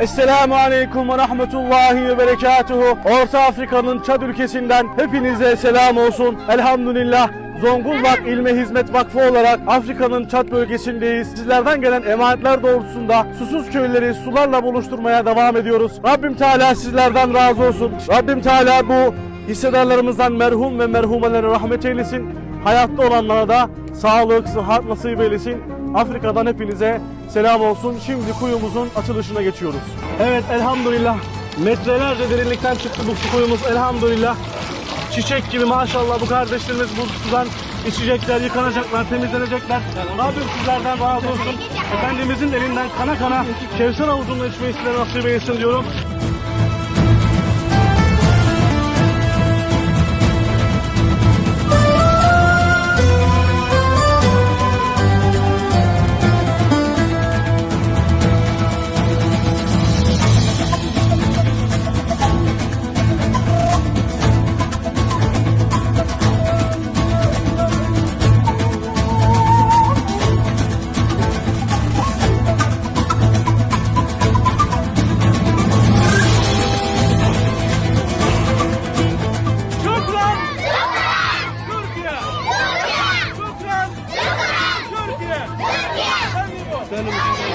Esselamu Aleyküm ve Rahmetullahi ve Berekatuhu. Orta Afrika'nın Çad ülkesinden hepinize selam olsun. Elhamdülillah Zonguldak İlme Hizmet Vakfı olarak Afrika'nın Çad bölgesindeyiz. Sizlerden gelen emanetler doğrultusunda susuz köyleri sularla buluşturmaya devam ediyoruz. Rabbim Teala sizlerden razı olsun. Rabbim Teala bu hissedarlarımızdan merhum ve merhumelere rahmet eylesin. Hayatta olanlara da sağlık, sıhhat nasip eylesin. Afrika'dan hepinize selam olsun. Şimdi kuyumuzun açılışına geçiyoruz. Evet elhamdülillah metrelerce derinlikten çıktı bu su kuyumuz elhamdülillah. Çiçek gibi maşallah bu kardeşlerimiz bu sudan içecekler, yıkanacaklar, temizlenecekler. Rabbim sizlerden razı olsun. Efendimizin elinden kana kana Kevser avucundan içmeyi sizlere nasip eylesin diyorum. Sen bu.